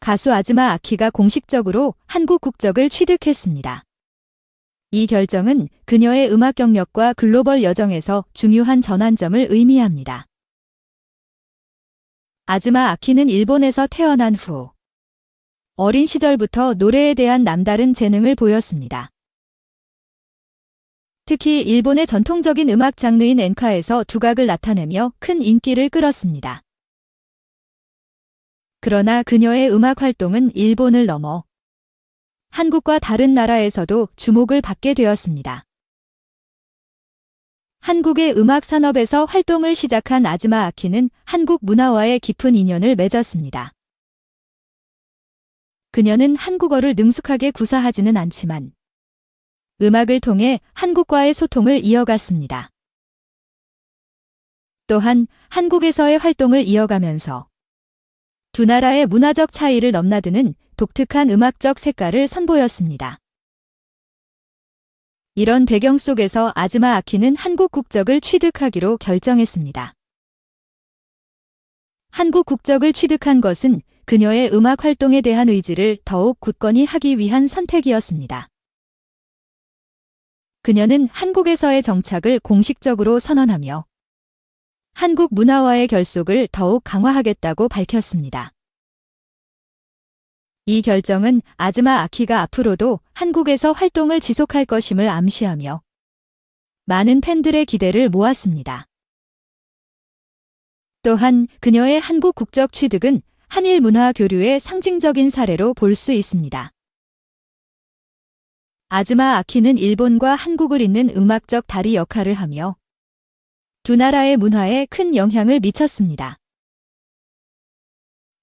가수 아즈마 아키가 공식적으로 한국 국적을 취득했습니다. 이 결정은 그녀의 음악 경력과 글로벌 여정에서 중요한 전환점을 의미합니다. 아즈마 아키는 일본에서 태어난 후 어린 시절부터 노래에 대한 남다른 재능을 보였습니다. 특히 일본의 전통적인 음악 장르인 엔카에서 두각을 나타내며 큰 인기를 끌었습니다. 그러나 그녀의 음악 활동은 일본을 넘어 한국과 다른 나라에서도 주목을 받게 되었습니다. 한국의 음악 산업에서 활동을 시작한 아즈마 아키는 한국 문화와의 깊은 인연을 맺었습니다. 그녀는 한국어를 능숙하게 구사하지는 않지만 음악을 통해 한국과의 소통을 이어갔습니다. 또한 한국에서의 활동을 이어가면서 두 나라의 문화적 차이를 넘나드는 독특한 음악적 색깔을 선보였습니다. 이런 배경 속에서 아즈마 아키는 한국 국적을 취득하기로 결정했습니다. 한국 국적을 취득한 것은 그녀의 음악 활동에 대한 의지를 더욱 굳건히 하기 위한 선택이었습니다. 그녀는 한국에서의 정착을 공식적으로 선언하며 한국 문화와의 결속을 더욱 강화하겠다고 밝혔습니다. 이 결정은 아즈마 아키가 앞으로도 한국에서 활동을 지속할 것임을 암시하며 많은 팬들의 기대를 모았습니다. 또한 그녀의 한국 국적 취득은 한일 문화 교류의 상징적인 사례로 볼 수 있습니다. 아즈마 아키는 일본과 한국을 잇는 음악적 다리 역할을 하며 두 나라의 문화에 큰 영향을 미쳤습니다.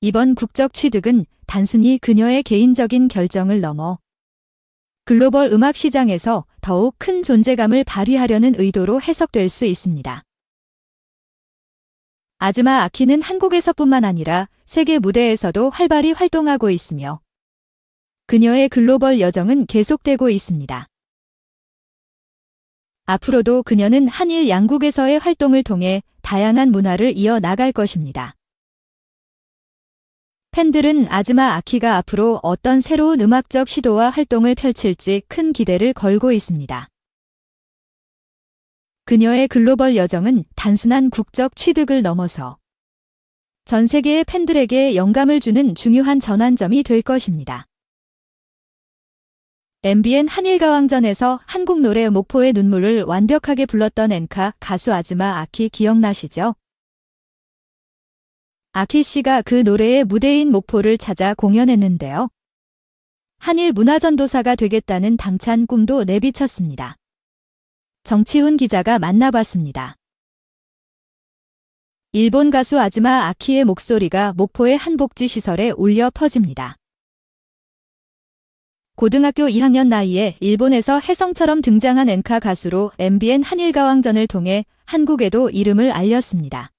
이번 국적 취득은 단순히 그녀의 개인적인 결정을 넘어 글로벌 음악 시장에서 더욱 큰 존재감을 발휘하려는 의도로 해석될 수 있습니다. 아즈마 아키는 한국에서뿐만 아니라 세계 무대에서도 활발히 활동하고 있으며 그녀의 글로벌 여정은 계속되고 있습니다. 앞으로도 그녀는 한일 양국에서의 활동을 통해 다양한 문화를 이어나갈 것입니다. 팬들은 아즈마 아키가 앞으로 어떤 새로운 음악적 시도와 활동을 펼칠지 큰 기대를 걸고 있습니다. 그녀의 글로벌 여정은 단순한 국적 취득을 넘어서 전 세계의 팬들에게 영감을 주는 중요한 전환점이 될 것입니다. MBN 한일가왕전에서 한국 노래 목포의 눈물을 완벽하게 불렀던 엔카 가수 아즈마 아키 기억나시죠? 아키 씨가 그 노래의 무대인 목포를 찾아 공연했는데요. 한일 문화전도사가 되겠다는 당찬 꿈도 내비쳤습니다. 정치훈 기자가 만나봤습니다. 일본 가수 아즈마 아키의 목소리가 목포의 한복지 시설에 울려 퍼집니다. 고등학교 2학년 나이에 일본에서 혜성처럼 등장한 엔카 가수로 MBN 한일가왕전을 통해 한국에도 이름을 알렸습니다.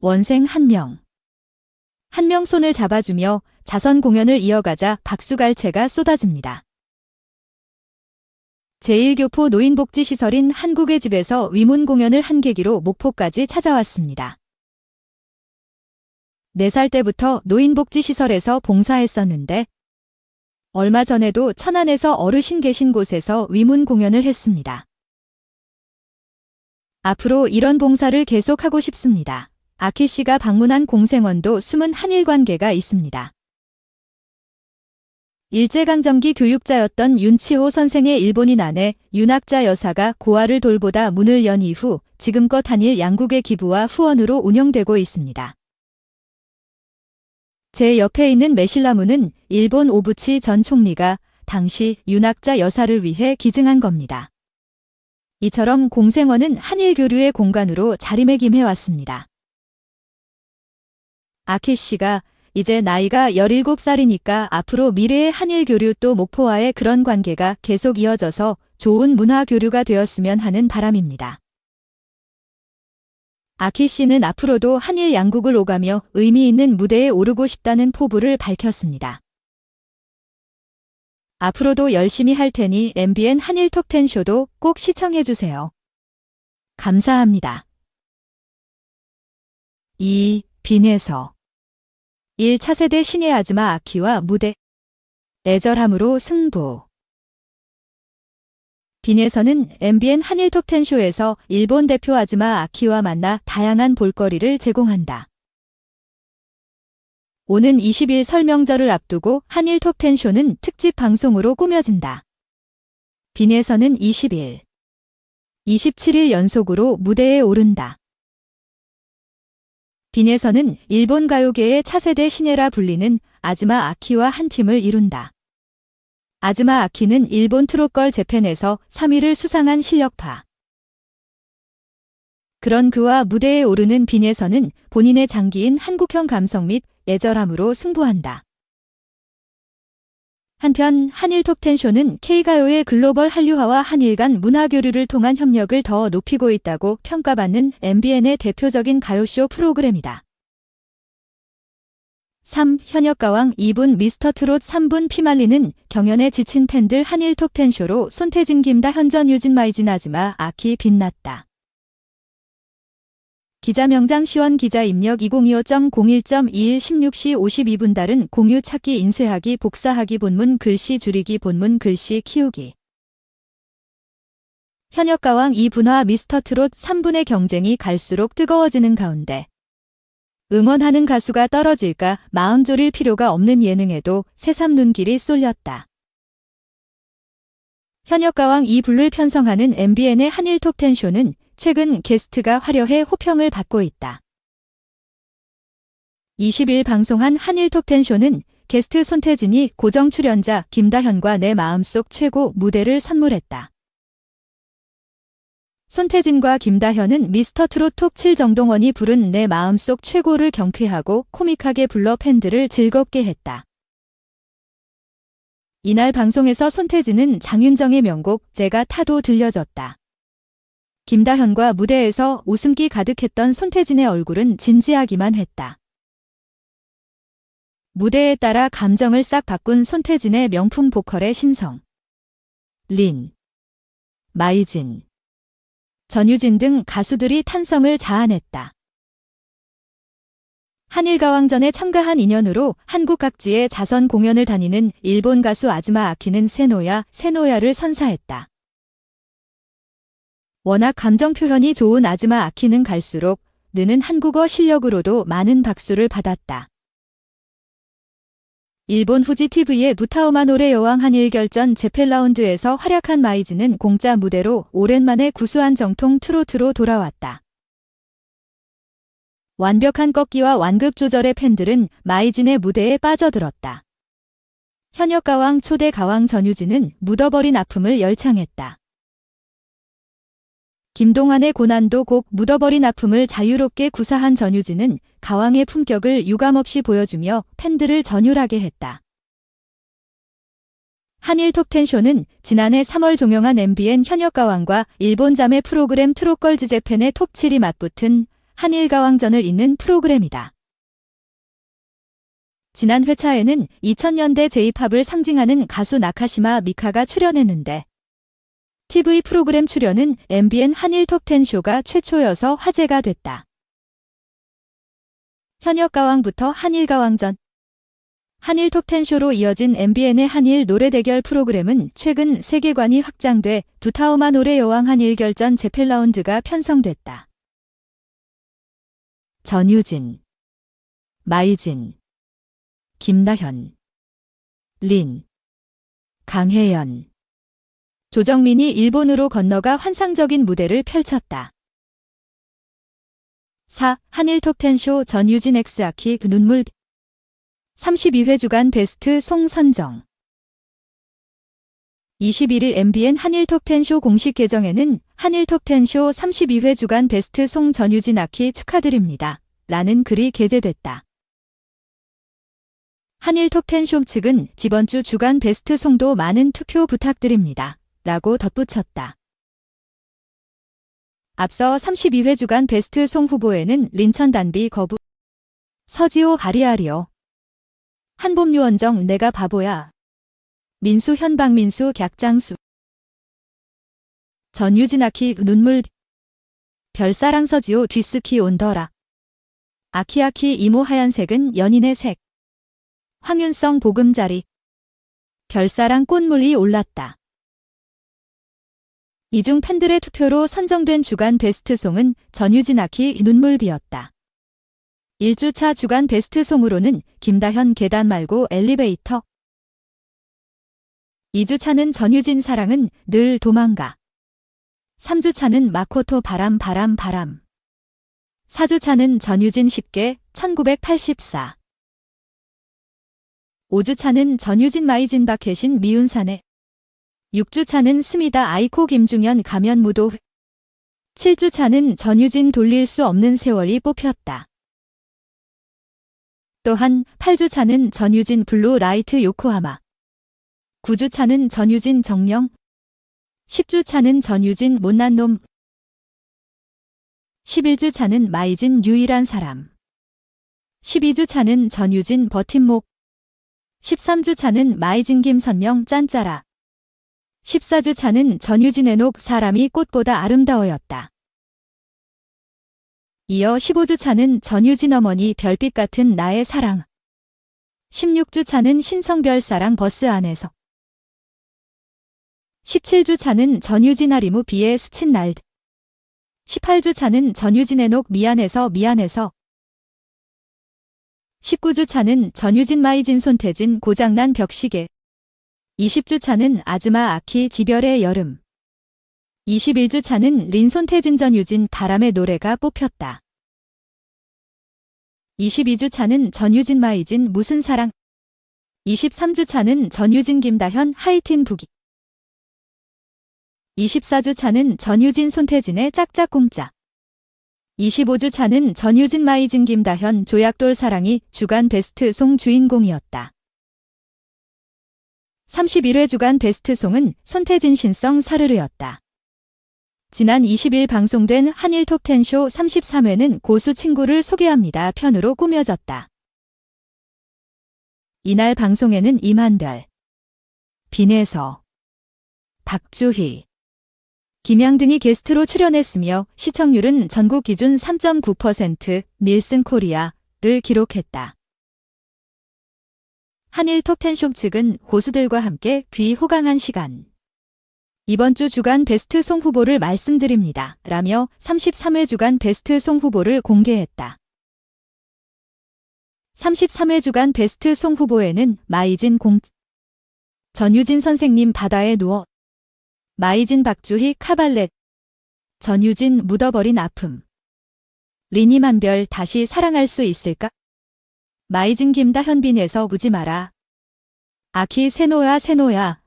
원생 한명. 한명 손을 잡아주며 자선 공연을 이어가자 박수갈채가 쏟아집니다. 제1교포 노인복지시설인 한국의 집에서 위문 공연을 한 계기로 목포까지 찾아왔습니다. 4살 때부터 노인복지시설에서 봉사했었는데 얼마 전에도 천안에서 어르신 계신 곳에서 위문 공연을 했습니다. 앞으로 이런 봉사를 계속하고 싶습니다. 아키 씨가 방문한 공생원도 숨은 한일 관계가 있습니다. 일제강점기 교육자였던 윤치호 선생의 일본인 아내 윤학자 여사가 고아를 돌보다 문을 연 이후 지금껏 한일 양국의 기부와 후원으로 운영되고 있습니다. 제 옆에 있는 메실라문은 일본 오부치 전 총리가 당시 윤학자 여사를 위해 기증한 겁니다. 이처럼 공생원은 한일 교류의 공간으로 자리매김해 왔습니다. 아키 씨가 이제 나이가 17살이니까 앞으로 미래의 한일 교류 또 목포와의 그런 관계가 계속 이어져서 좋은 문화 교류가 되었으면 하는 바람입니다. 아키 씨는 앞으로도 한일 양국을 오가며 의미 있는 무대에 오르고 싶다는 포부를 밝혔습니다. 앞으로도 열심히 할 테니 MBN 한일 톱10 쇼도 꼭 시청해주세요. 감사합니다. 2. 빈에서 1차세대 신의 아즈마 아키와 무대 애절함으로 승부 빈에서는 MBN 한일 톱텐쇼에서 일본 대표 아즈마 아키와 만나 다양한 볼거리를 제공한다. 오는 20일 설명절을 앞두고 한일 톱텐쇼는 특집 방송으로 꾸며진다. 빈에서는 20일, 27일 연속으로 무대에 오른다. 빈에서는 일본 가요계의 차세대 신예라 불리는 아즈마 아키와 한 팀을 이룬다. 아즈마 아키는 일본 트롯걸 재팬에서 3위를 수상한 실력파. 그런 그와 무대에 오르는 빈에서는 본인의 장기인 한국형 감성 및 애절함으로 승부한다. 한편 한일 톱텐 쇼는 K가요의 글로벌 한류화와 한일 간 문화 교류를 통한 협력을 더 높이고 있다고 평가받는 MBN의 대표적인 가요쇼 프로그램이다. 3. 현역가왕 2분 미스터트롯 3분 피말리는 경연에 지친 팬들 한일 톱텐쇼로 손태진 김다 현 전 유진 마이진 아즈마 아키 빛났다. 기자 명장 시원 기자 입력 2025.01.21 16시 52분 달은 공유 찾기 인쇄하기 복사하기 본문 글씨 줄이기 본문 글씨 키우기 현역가왕 2분화 미스터트롯 3분의 경쟁이 갈수록 뜨거워지는 가운데 응원하는 가수가 떨어질까 마음 졸일 필요가 없는 예능에도 새삼 눈길이 쏠렸다. 현역가왕 이불을 편성하는 MBN의 한일 톱텐 쇼는 최근 게스트가 화려해 호평을 받고 있다. 20일 방송한 한일 톱텐 쇼는 게스트 손태진이 고정 출연자 김다현과 내 마음속 최고 무대를 선물했다. 손태진과 김다현은 미스터 트롯 톱7 정동원이 부른 내 마음속 최고를 경쾌하고 코믹하게 불러 팬들을 즐겁게 했다. 이날 방송에서 손태진은 장윤정의 명곡 제가 타도 들려줬다. 김다현과 무대에서 웃음기 가득했던 손태진의 얼굴은 진지하기만 했다. 무대에 따라 감정을 싹 바꾼 손태진의 명품 보컬의 신성. 린, 마이진, 전유진 등 가수들이 탄성을 자아냈다. 한일가왕전에 참가한 인연으로 한국 각지의 자선 공연을 다니는 일본 가수 아즈마 아키는 세노야, 세노야를 선사했다. 워낙 감정 표현이 좋은 아즈마 아키는 갈수록 느는 한국어 실력으로도 많은 박수를 받았다. 일본 후지 TV의 무타오마 노래 여왕 한일 결전 재팬 라운드에서 활약한 마이즈는 공짜 무대로 오랜만에 구수한 정통 트로트로 돌아왔다. 완벽한 꺾기와 완급 조절의 팬들은 마이진의 무대에 빠져들었다. 현역 가왕 초대 가왕 전유진은 묻어버린 아픔을 열창했다. 김동완의 고난도 곡 묻어버린 아픔을 자유롭게 구사한 전유진은 가왕의 품격을 유감없이 보여주며 팬들을 전율하게 했다. 한일 톱텐쇼는 지난해 3월 종영한 MBN 현역 가왕과 일본 자매 프로그램 트롯걸즈 재팬의 톱7이 맞붙은 한일 가왕전을 잇는 프로그램이다. 지난 회차에는 2000년대 제이팝을 상징하는 가수 나카시마 미카가 출연했는데 TV 프로그램 출연은 MBN 한일 톱10쇼가 최초여서 화제가 됐다. 현역 가왕부터 한일 가왕전 한일 톱10쇼로 이어진 MBN의 한일 노래 대결 프로그램은 최근 세계관이 확장돼 두타오마 노래 여왕 한일 결전 재팬 라운드가 편성됐다. 전유진, 마이진, 김나현, 린, 강혜연 조정민이 일본으로 건너가 환상적인 무대를 펼쳤다. 4. 한일 톱텐쇼 전유진 엑스아키 그 눈물 32회 주간 베스트 송 선정 21일 MBN 한일 톱텐쇼 공식 계정에는 한일 톱텐쇼 32회 주간 베스트 송 전유진 아키 축하드립니다. 라는 글이 게재됐다. 한일 톱텐쇼 측은 이번 주 주간 베스트 송도 많은 투표 부탁드립니다. 라고 덧붙였다. 앞서 32회 주간 베스트 송 후보에는 린천 단비 거부, 서지호 가리아리오, 한봄 유원정 내가 바보야, 민수 현박민수 객장수, 전유진 아키 눈물, 별사랑 서지호 뒤스키 온더라, 아키아키 이모 하얀색은 연인의 색. 황윤성 보금자리. 별사랑 꽃물이 올랐다. 이중 팬들의 투표로 선정된 주간 베스트송은 전유진 아키 눈물비였다. 1주차 주간 베스트송으로는 김다현 계단 말고 엘리베이터. 2주차는 전유진 사랑은 늘 도망가. 3주차는 마코토 바람 바람 바람. 4주차는 전유진 10개 1984. 5주차는 전유진 마이진 박혜신 미운사내. 6주차는 스미다 아이코 김중현 가면 무도. 7주차는 전유진 돌릴 수 없는 세월이 뽑혔다. 또한 8주차는 전유진 블루 라이트 요코하마. 9주차는 전유진 정령. 10주차는 전유진 못난 놈. 11주차는 마이진 유일한 사람. 12주차는 전유진 버팀목. 13주차는 마이진 김선명 짠짜라. 14주 차는 전유진의 녹 사람이 꽃보다 아름다워였다. 이어 15주 차는 전유진 어머니 별빛 같은 나의 사랑. 16주 차는 신성별 사랑 버스 안에서. 17주 차는 전유진 아리무 비의 스친 날. 18주 차는 전유진의 녹 미안해서 미안해서. 19주 차는 전유진 마이진 손태진 고장난 벽시계. 20주차는 아즈마 아키 지별의 여름. 21주차는 린 손태진 전 유진 바람의 노래가 뽑혔다. 22주차는 전유진 마이진 무슨 사랑. 23주차는 전유진 김다현 하이틴 부기. 24주차는 전유진 손태진의 짝짝꿍짝. 25주차는 전유진 마이진 김다현 조약돌 사랑이 주간 베스트 송 주인공이었다. 31회 주간 베스트 송은 손태진 신성 사르르였다. 지난 20일 방송된 한일 톱10쇼 33회는 고수 친구를 소개합니다 편으로 꾸며졌다. 이날 방송에는 이만별, 빈혜서, 박주희, 김양 등이 게스트로 출연했으며 시청률은 전국 기준 3.9% 닐슨 코리아를 기록했다. 한일 톱10쇼 측은 고수들과 함께 귀 호강한 시간. 이번 주 주간 베스트 송 후보를 말씀드립니다. 라며 33회 주간 베스트 송 후보를 공개했다. 33회 주간 베스트 송 후보에는 마이진 공, 전유진 선생님 바다에 누워, 마이진 박주희 카발렛, 전유진 묻어버린 아픔, 리니 만별 다시 사랑할 수 있을까? 마이진 김다 현빈에서 우지 마라. 아키 세노야 세노야.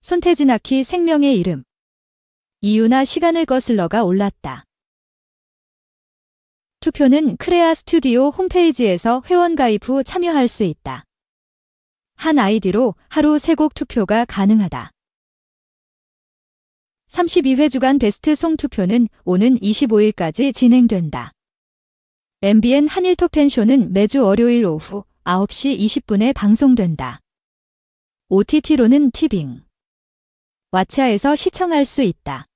손태진 아키 생명의 이름. 이유나 시간을 거슬러가 올랐다. 투표는 크레아 스튜디오 홈페이지에서 회원 가입 후 참여할 수 있다. 한 아이디로 하루 3곡 투표가 가능하다. 32회 주간 베스트 송 투표는 오는 25일까지 진행된다. MBN 한일톱텐쇼는 매주 월요일 오후 9시 20분에 방송된다. OTT로는 티빙, 왓챠에서 시청할 수 있다.